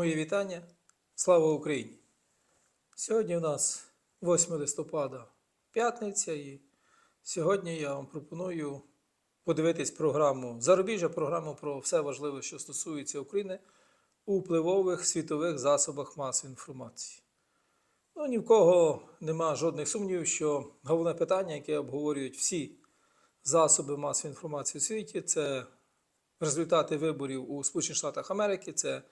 Мої вітання. Слава Україні! Сьогодні у нас 8 листопада, п'ятниця, і сьогодні я вам пропоную подивитись програму зарубіжжя, програму про все важливе, що стосується України у впливових світових засобах масової інформації. Ну, ні в кого нема жодних сумнівів, що головне питання, яке обговорюють всі засоби масової інформації у світі, це результати виборів у Сполучених Штатах Америки, це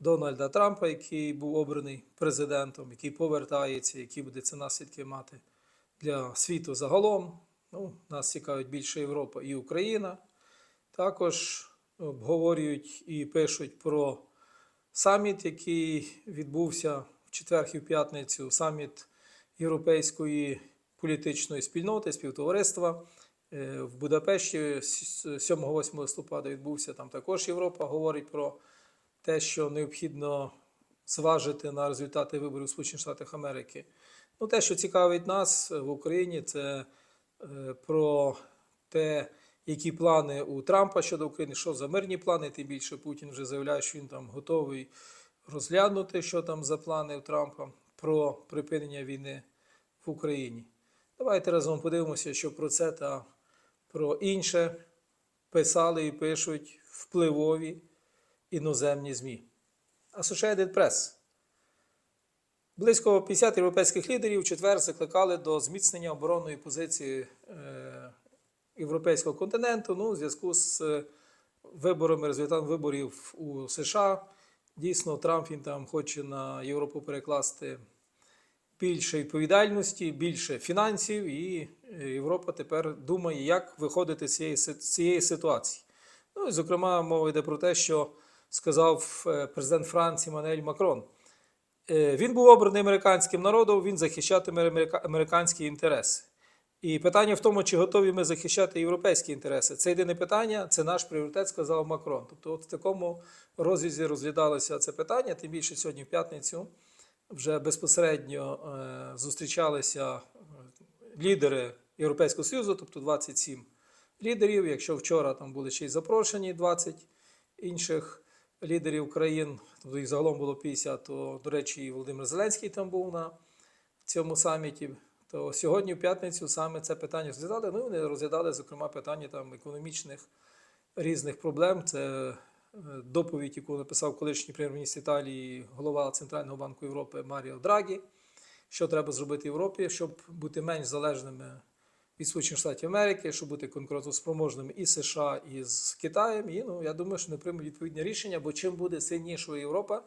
Дональда Трампа, який був обраний президентом, який повертається, які буде це наслідки мати для світу загалом. Ну, нас цікавить більше Європа і Україна. Також обговорюють і пишуть про саміт, який відбувся в четвер і в п'ятницю, саміт Європейської політичної спільноти, співтовариства. Е, В Будапешті 7-8 листопада відбувся там також Європа говорить про те, що необхідно зважити на результати виборів у Сполучених Штатах Америки. Ну, те, що цікавить нас в Україні, це е, про те, які плани у Трампа щодо України, що за мирні плани, тим більше Путін вже заявляє, що він там готовий розглянути, що там за плани у Трампа про припинення війни в Україні. Давайте разом подивимося, що про це та про інше писали і пишуть впливові іноземні ЗМІ. Associated Press. Близько 50 європейських лідерів в четвер закликали до зміцнення оборонної позиції е, європейського континенту ну, у зв'язку з е, виборами, результатом виборів у США. Дійсно, Трамп він там хоче на Європу перекласти більше відповідальності, більше фінансів, і е, Європа тепер думає, як виходити з цієї, з цієї ситуації. Ну, і, зокрема, мова йде про те, що сказав е, президент Франції Мануель Макрон. Е, Він був обраний американським народом, він захищатиме американські інтереси. І питання в тому, чи готові ми захищати європейські інтереси. Це єдине питання, це наш пріоритет, сказав Макрон. Тобто, от в такому розрізі розглядалося це питання, тим більше сьогодні в п'ятницю вже безпосередньо е, зустрічалися лідери Європейського Союзу, тобто 27 лідерів. Якщо вчора там були ще й запрошені 20 інших лідерів країн, тобто їх загалом було 50, то, до речі, і Володимир Зеленський там був на цьому саміті. То сьогодні, в п'ятницю, саме це питання розглядали. Ну, вони розглядали, зокрема, питання там економічних різних проблем. Це е, доповідь, яку написав колишній прем'єр-міністр Італії, голова Центрального банку Європи Маріо Драгі. Що треба зробити Європі, щоб бути менш залежними від Сполучених Штатів Америки, щоб бути конкурентоспроможними і США, і з Китаєм. І ну, я думаю, що не приймуть відповідне рішення, бо чим буде сильнішою Європа,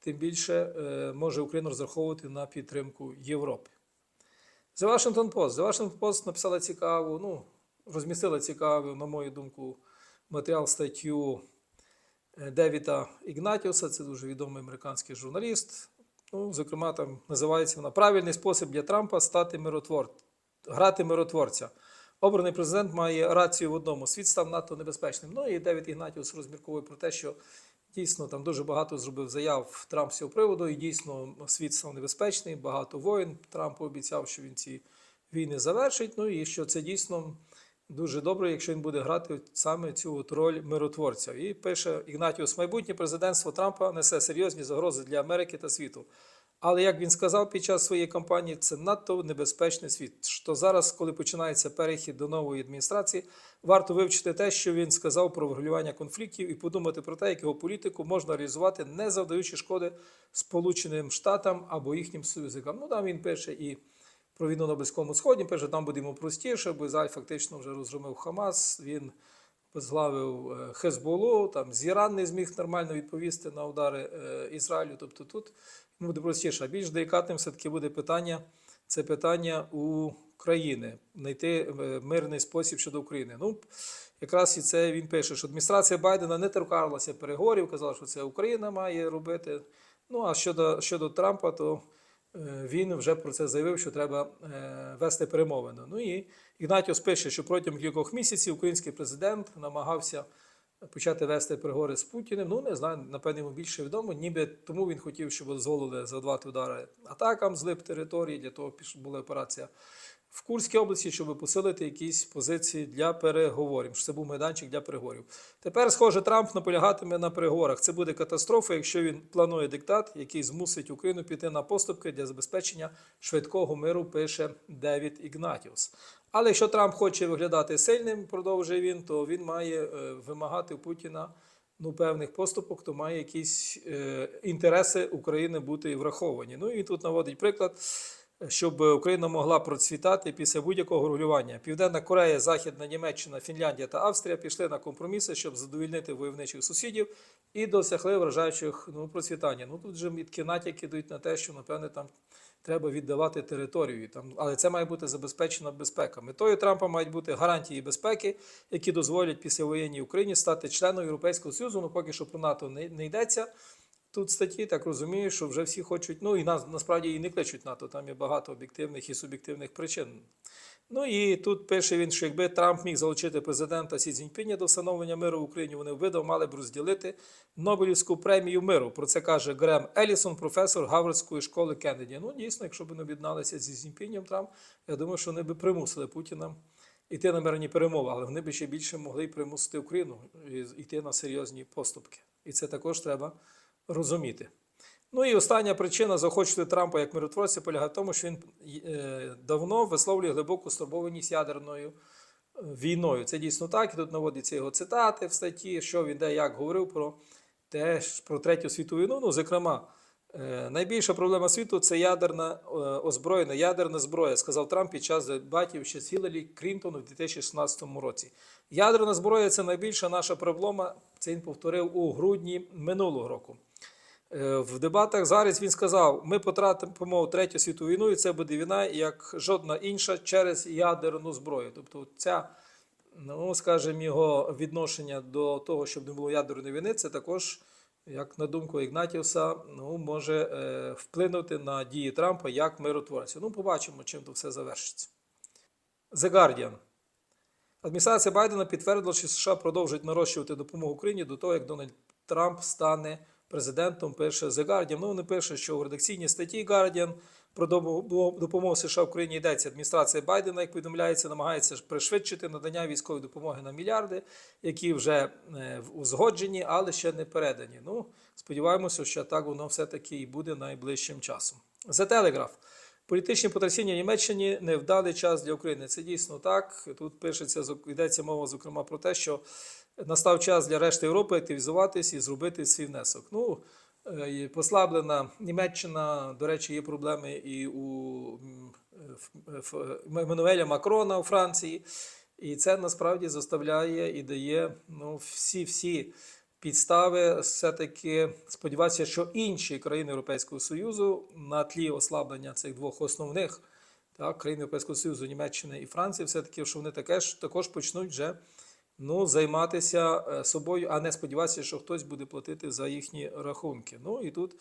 тим більше е, може Україна розраховувати на підтримку Європи. The Washington Post. The Washington Post написала цікаву, ну, розмістила цікаву, на мою думку, матеріал статтю е, Девіда Ігнатіуса, це дуже відомий американський журналіст. Ну, зокрема, там називається вона Правильний спосіб для Трампа стати миротвор... грати миротворця. Обраний президент має рацію в одному. Світ став надто небезпечним. Ну і Девід Ігнатіус розмірковує про те, що дійсно там дуже багато зробив заяв Трамп з цього приводу, і дійсно світ став небезпечний, багато воїн. Трамп обіцяв, що він ці війни завершить. Ну і що це дійсно дуже добре, якщо він буде грати саме цю от роль миротворця. І пише Ігнатіус, майбутнє президентство Трампа несе серйозні загрози для Америки та світу. Але як він сказав під час своєї кампанії, це надто небезпечний світ. Що зараз, коли починається перехід до нової адміністрації, варто вивчити те, що він сказав про врегулювання конфліктів, і подумати про те, як його політику можна реалізувати, не завдаючи шкоди Сполученим Штатам або їхнім союзникам. Ну там він пише і про війну на Близькому Сході, пише, там буде йому простіше, бо Ізраїль фактично вже розгромив Хамас. Він возглавив е, Хезболу, там з Іран не зміг нормально відповісти на удари е, Ізраїлю. Тобто тут буде простіше. А більш делікатним все-таки буде питання це питання у країни, знайти е, мирний спосіб щодо України. Ну, якраз і це він пише, що адміністрація Байдена не торкалася переговорів, казала, що це Україна має робити. Ну а щодо, щодо Трампа, то він вже про це заявив, що треба е, вести перемовини. Ну і Ігнатіус пише, що протягом кількох місяців український президент намагався почати вести переговори з Путіним. Ну, не знаю, напевно, йому більше відомо. Ніби тому він хотів, щоб дозволили завдавати удари атакам з лип території, для того щоб була операція в Курській області, щоб посилити якісь позиції для переговорів. Що це був майданчик для переговорів. Тепер, схоже, Трамп наполягатиме на переговорах. Це буде катастрофа, якщо він планує диктат, який змусить Україну піти на поступки для забезпечення швидкого миру, пише Девід Ігнатіус. Але якщо Трамп хоче виглядати сильним, продовжує він, то він має е, вимагати у Путіна ну, певних поступок, то має якісь е, інтереси України бути враховані. Ну і тут наводить приклад, щоб Україна могла процвітати після будь-якого регулювання. Південна Корея, Західна Німеччина, Фінляндія та Австрія пішли на компроміси, щоб задовільнити войовничих сусідів і досягли вражаючих ну, процвітання. Ну тут же міткі натяки йдуть на те, що напевне там треба віддавати територію. Там, але це має бути забезпечена безпека. Метою Трампа мають бути гарантії безпеки, які дозволять післявоєнній Україні стати членом Європейського Союзу. Ну поки що про НАТО не, не йдеться. Тут статті так розумію, що вже всі хочуть. Ну і нас насправді і не кличуть НАТО. Там є багато об'єктивних і суб'єктивних причин. Ну і тут пише він, що якби Трамп міг залучити президента Сі Цзіньпіня до встановлення миру в Україні, вони видав мали б розділити Нобелівську премію миру. Про це каже Грем Елісон, професор Гарвардської школи Кеннеді. Ну дійсно, якщо б вони об'єдналися зі Цзіньпінем Трамп, я думаю, що вони б примусили Путіна йти на мирні перемови, але вони б ще більше могли примусити Україну йти на серйозні поступки. І це також треба розуміти. Ну і остання причина заохочувати Трампа як миротворця полягає в тому, що він е, давно висловлює глибоку стурбованість ядерною е, війною. Це дійсно так. І тут наводяться його цитати в статті, що він де як говорив про те, про третю світову війну. Ну, зокрема, е, найбільша проблема світу це ядерна озброєна, ядерна зброя, сказав Трамп під час дебатів ще з Гіларі Крінтон у 2016 році. Ядерна зброя це найбільша наша проблема. Це він повторив у грудні минулого року. Е, В дебатах зараз він сказав: ми потрапимо третю світову війну, і це буде війна як жодна інша через ядерну зброю. Тобто, ця, ну скажімо, його відношення до того, щоб не було ядерної війни, це також, як на думку Ігнатівса, ну, може е, вплинути на дії Трампа як миротворця. Ну, побачимо, чим то все завершиться. The Guardian. Адміністрація Байдена підтвердила, що США продовжують нарощувати допомогу Україні до того, як Дональд Трамп стане президентом. Пише The Guardian. Ну, вони пише, що в редакційній статті Guardian про допомогу- США Україні йдеться. Адміністрація Байдена, як повідомляється, намагається пришвидшити надання військової допомоги на мільярди, які вже е, узгоджені, але ще не передані. Ну, сподіваємося, що так воно все-таки і буде найближчим часом. The Telegraph. Політичні потрясіння Німеччині невдалий час для України. Це дійсно так. Тут пишеться, йдеться мова, зокрема, про те, що настав час для решти Європи активізуватись і зробити свій внесок. Ну, е, послаблена Німеччина, до речі, є проблеми і у в- в- Еммануеля Макрона у Франції. І це насправді заставляє і дає ну, всі-всі підстави все-таки сподіватися, що інші країни Європейського Союзу на тлі ослаблення цих двох основних так, країн Європейського Союзу, Німеччини і Франції, все-таки, що вони таке ж також почнуть вже ну, займатися е, собою, а не сподіватися, що хтось буде платити за їхні рахунки. Ну і тут,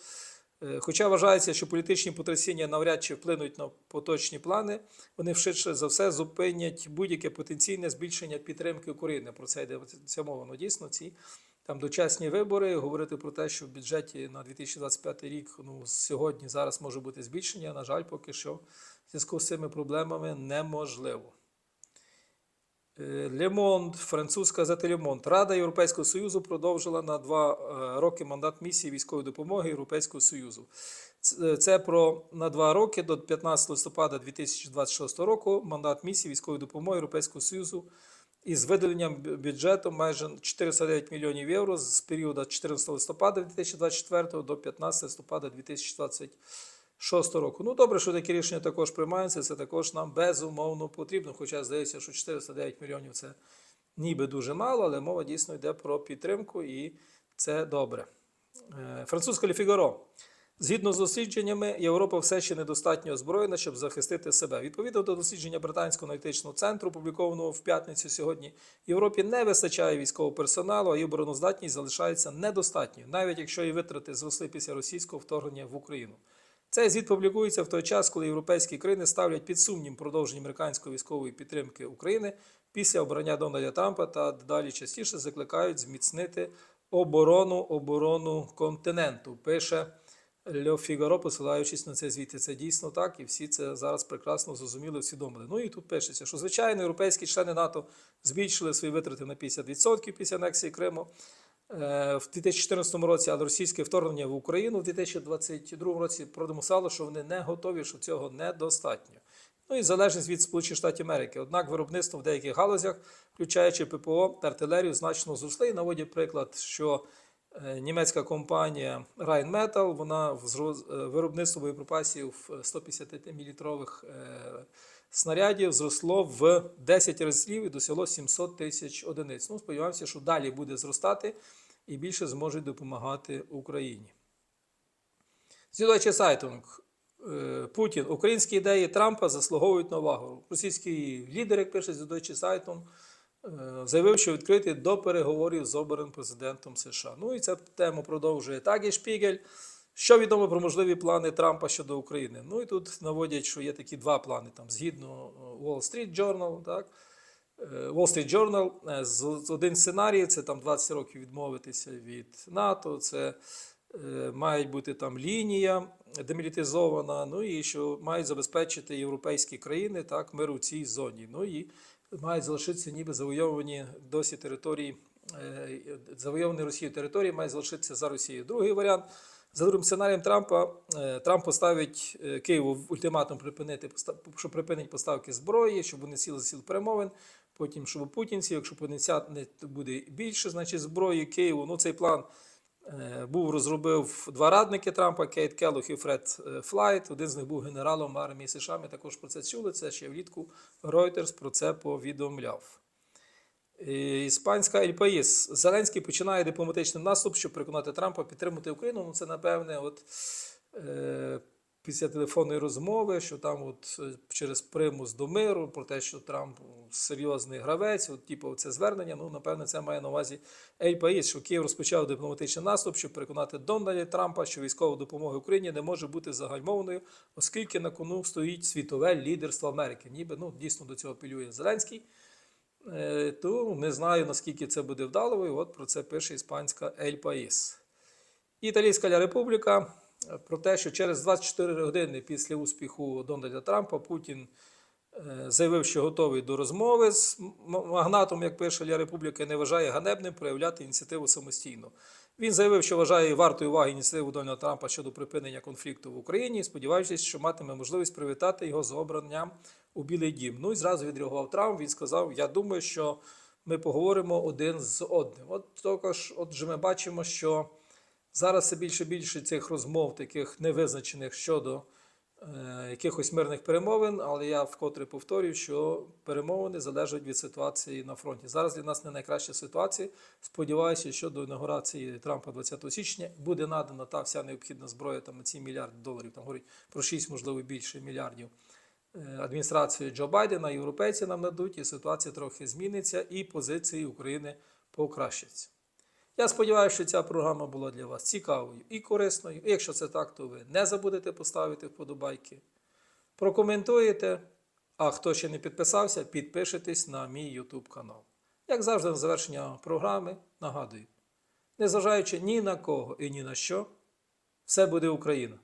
е, хоча вважається, що політичні потрясіння навряд чи вплинуть на поточні плани, вони швидше за все зупинять будь-яке потенційне збільшення підтримки України. Про це йде ця мова. Ну, дійсно, ці там дочасні вибори, говорити про те, що в бюджеті на 2025 рік ну, сьогодні зараз може бути збільшення. На жаль, поки що в зв'язку з цими проблемами неможливо. Лемонт, французька газета Лемонт. Рада Європейського Союзу продовжила на два е, роки мандат місії військової допомоги Європейського Союзу. Це- Це про на два роки до 15 листопада 2026 року мандат місії військової допомоги Європейського Союзу із виділенням бюджету майже 409 мільйонів євро з періоду 14 листопада 2024 до 15 листопада 2026 року. Ну добре, що такі рішення також приймаються. Це також нам безумовно потрібно. Хоча здається, що 409 мільйонів це ніби дуже мало, але мова дійсно йде про підтримку, і це добре. Е, Французька Лі Фігаро. Згідно з дослідженнями, Європа все ще недостатньо озброєна, щоб захистити себе. Відповідно до дослідження британського аналітичного центру, опублікованого в п'ятницю сьогодні, Європі не вистачає військового персоналу, а її обороноздатність залишається недостатньою, навіть якщо її витрати зросли після російського вторгнення в Україну. Цей звіт публікується в той час, коли європейські країни ставлять під сумнів продовження американської військової підтримки України після обрання Дональда Трампа та дедалі частіше закликають зміцнити оборону оборону континенту. Пише Льо Фігаро, посилаючись на це звіти. Це дійсно так, і всі це зараз прекрасно зрозуміли, усвідомили. Ну і тут пишеться, що звичайно європейські члени НАТО збільшили свої витрати на 50% після анексії Криму е, в 2014 році, але російське вторгнення в Україну в 2022 році продемонструвало, що вони не готові, що цього недостатньо. Ну і залежність від Сполучених Штатів Америки. Однак виробництво в деяких галузях, включаючи ППО та артилерію, значно зросли. І наводять приклад, що німецька компанія Rheinmetall, вона е, виробництво боєприпасів 150-мм снарядів зросло в 10 разів і досягло 700 тисяч одиниць. Ну, сподіваємося, що далі буде зростати і більше зможуть допомагати Україні. Zeitung. Е, Путін. Українські ідеї Трампа заслуговують на увагу. Російський лідер, як пише Zeitung, е, заявив, що відкритий до переговорів з обраним президентом США. Ну і цю тему продовжує Тагі Шпігель. Що відомо про можливі плани Трампа щодо України? Ну і тут наводять, що є такі два плани. Там, згідно е, Wall Street Journal, так, е, Wall Street Journal, е, один сценарій це там 20 років відмовитися від НАТО, це е, має бути там лінія демілітизована, ну і що мають забезпечити європейські країни так, мир у цій зоні. Ну і мають залишитися ніби завойовані досі території, е, завойовані Росією території, мають залишитися за Росією. Другий варіант. За другим сценарієм Трампа е, Трамп поставить е, Києву ультиматум припинити поста- що припинить поставки зброї, щоб вони сіли сіл перемовин. Потім, щоб путінці, якщо потенціал не буде більше, значить зброї Києву. Ну цей план був розробив два радники Трампа Кейт Келлох і Фред е, Флайт. Один з них був генералом армії США. Ми також про це чули. Це ще влітку Reuters про це повідомляв. Іспанська Ель Паїс. Зеленський починає дипломатичний наступ, щоб переконати Трампа підтримати Україну. Ну, це, напевне, от, е, після телефонної розмови, що там от, е, через примус до миру, про те, що Трамп серйозний гравець, от, типу, це звернення. Ну, напевне, це має на увазі Ель що Київ розпочав дипломатичний наступ, щоб переконати Дональда Трампа, що військова допомога Україні не може бути загальмованою, оскільки на кону стоїть світове лідерство Америки. Ніби ну, дійсно до цього апелює Зеленський. Е, То не знаю, наскільки це буде вдало, і от про це пише іспанська Ель Паїс. Італійська Ля Републіка про те, що через 24 години після успіху Дональда Трампа Путін е, заявив, що готовий до розмови з магнатом, як пише Ля Републіка, не вважає ганебним проявляти ініціативу самостійно. Він заявив, що вважає вартою уваги ініціативу Дональда Трампа щодо припинення конфлікту в Україні, сподіваючись, що матиме можливість привітати його з обранням у Білий Дім. Ну і зразу відреагував Трамп. Він сказав: Я думаю, що ми поговоримо один з одним. От також, отже, ми бачимо, що зараз все більше і більше цих розмов, таких невизначених щодо е, якихось мирних перемовин, але я вкотре повторюю, що перемовини залежать від ситуації на фронті. Зараз для нас не найкраща ситуація. Сподіваюся, що до інаугурації Трампа 20 січня буде надана та вся необхідна зброя, там ці мільярди доларів, там говорять про 6, можливо, більше мільярдів е, адміністрації Джо Байдена, європейці нам дадуть, і ситуація трохи зміниться, і позиції України покращаться. Я сподіваюся, що ця програма була для вас цікавою і корисною. І якщо це так, то ви не забудете поставити вподобайки, прокоментуєте. А хто ще не підписався, підпишитесь на мій YouTube канал. Як завжди, на завершення програми нагадую: незважаючи ні на кого і ні на що, все буде Україна.